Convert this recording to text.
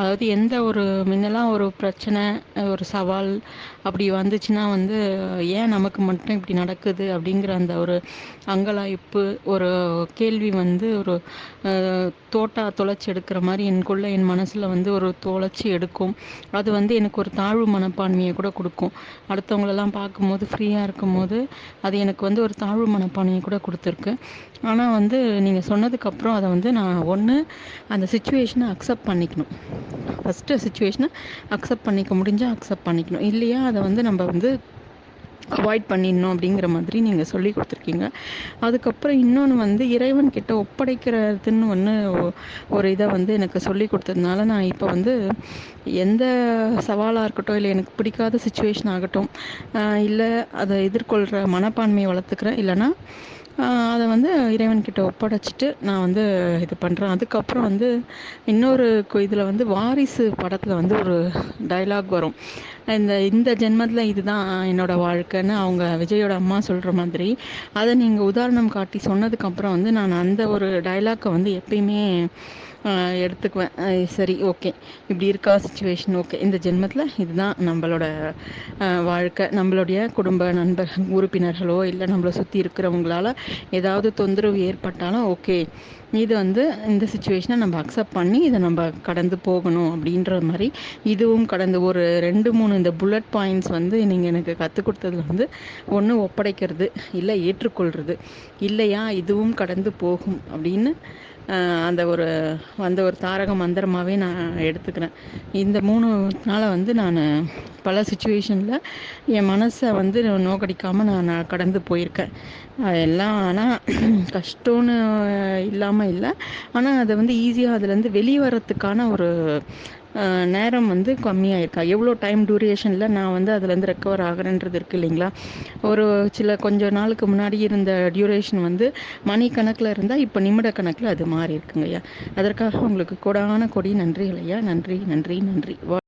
அதாவது எந்த ஒரு முன்னெல்லாம் ஒரு பிரச்சனை ஒரு சவால் அப்படி வந்துச்சுன்னா வந்து ஏன் நமக்கு மட்டும் இப்படி நடக்குது அப்படிங்கிற அந்த ஒரு அங்கலாய்ப்பு ஒரு கேள்வி வந்து ஒரு தோட்டா தொலைச்சி எடுக்கிற மாதிரி எனக்குள்ளே என் மனசில் வந்து ஒரு தொலைச்சி எடுக்கும். அது வந்து எனக்கு ஒரு தாழ்வு மனப்பான்மையை கூட கொடுக்கும். அடுத்தவங்களெல்லாம் பார்க்கும்போது ஃப்ரீயாக இருக்கும்போது அது எனக்கு வந்து ஒரு தாழ்வு மனப்பான்மையை கூட கொடுத்துருக்கு. ஆனால் வந்து நீங்கள் சொன்னதுக்கப்புறம் அதை வந்து நான் ஒன்று அந்த சுச்சுவேஷனை அக்செப்ட் பண்ணிக்கணும். ஃபஸ்ட்டு சுச்சுவேஷனை அக்செப்ட் பண்ணிக்க முடிஞ்சால் அக்செப்ட் பண்ணிக்கணும். இல்லையா அதை வந்து நம்ம வந்து அவாய்ட் பண்ணிடணும் அப்படிங்கிற மாதிரி நீங்கள் சொல்லி கொடுத்துருக்கீங்க. அதுக்கப்புறம் இன்னொன்று வந்து இறைவன் கிட்ட ஒப்படைக்கிறதுன்னு ஒன்று ஒரு இதை வந்து எனக்கு சொல்லி கொடுத்ததுனால நான் இப்போ வந்து எந்த சவாலாக இருக்கட்டும் இல்லை எனக்கு பிடிக்காத சுச்சுவேஷன் ஆகட்டும் இல்லை அதை எதிர்கொள்கிற மனப்பான்மையை வளர்த்துக்கிறேன். இல்லைன்னா அதை வந்து இறைவன்கிட்ட ஒப்படைச்சிட்டு நான் வந்து இது பண்ணுறேன் அதுக்கப்புறம் வந்து இன்னொரு இதில் வந்து வாரிசு படத்தில் வந்து ஒரு டைலாக் வரும். இந்த இந்த ஜென்மத்தில் இதுதான் என்னோட வாழ்க்கைன்னு அவங்க விஜயோட அம்மா சொல்கிற மாதிரி. அதை நீங்கள் உதாரணம் காட்டி சொன்னதுக்கப்புறம் வந்து நான் அந்த ஒரு டைலாக்கை வந்து எப்பயுமே எடுத்துக்குவேன். சரி ஓகே. இப்படி இருக்கா சுச்சுவேஷன் ஓகே. இந்த ஜென்மத்தில் இதுதான் நம்மளோட வாழ்க்கை. நம்மளுடைய குடும்ப நண்பர் உறுப்பினர்களோ இல்லை நம்மளை சுற்றி இருக்கிறவங்களால ஏதாவது தொந்தரவு ஏற்பட்டாலும் ஓகே. இது வந்து இந்த சுச்சுவேஷனை நம்ம அக்செப்ட் பண்ணி இதை நம்ம கடந்து போகணும் அப்படின்ற மாதிரி இதுவும் கடந்து ஒரு ரெண்டு மூணு இந்த புல்லட் பாயிண்ட்ஸ் வந்து நீங்கள் எனக்கு கற்றுக் கொடுத்ததுல வந்து ஒன்று ஒப்படைக்கிறது இல்லை ஏற்றுக்கொள்கிறது இல்லையா இதுவும் கடந்து போகும் அப்படின்னு அந்த ஒரு அந்த ஒரு தாரக மந்திரமாகவே நான் எடுத்துக்கிறேன். இந்த மூணு நாளை வந்து நான் பல சுச்சுவேஷனில் என் மனசை வந்து நோக்கடிக்காமல் நான் கடந்து போயிருக்கேன். எல்லாம் ஆனால் கஷ்டம்னு இல்லாமல் இல்லை. ஆனால் அதை வந்து ஈஸியாக அதுலேருந்து வெளியே வர்றதுக்கான ஒரு நேரம் வந்து கம்மியாக இருக்கா எவ்வளோ டைம் டூரேஷனில் நான் வந்து அதுலேருந்து ரெக்கவர் ஆகிறேன்றது இருக்குது இல்லைங்களா? ஒரு சில கொஞ்சம் நாளுக்கு முன்னாடி இருந்த டியூரேஷன் வந்து மணி கணக்கில் இருந்தால் இப்போ நிமிட கணக்கில் அது மாறி இருக்குங்கய்யா அதற்காக உங்களுக்கு கொடான கொடி நன்றிகள் ஐயா. நன்றி நன்றி நன்றி.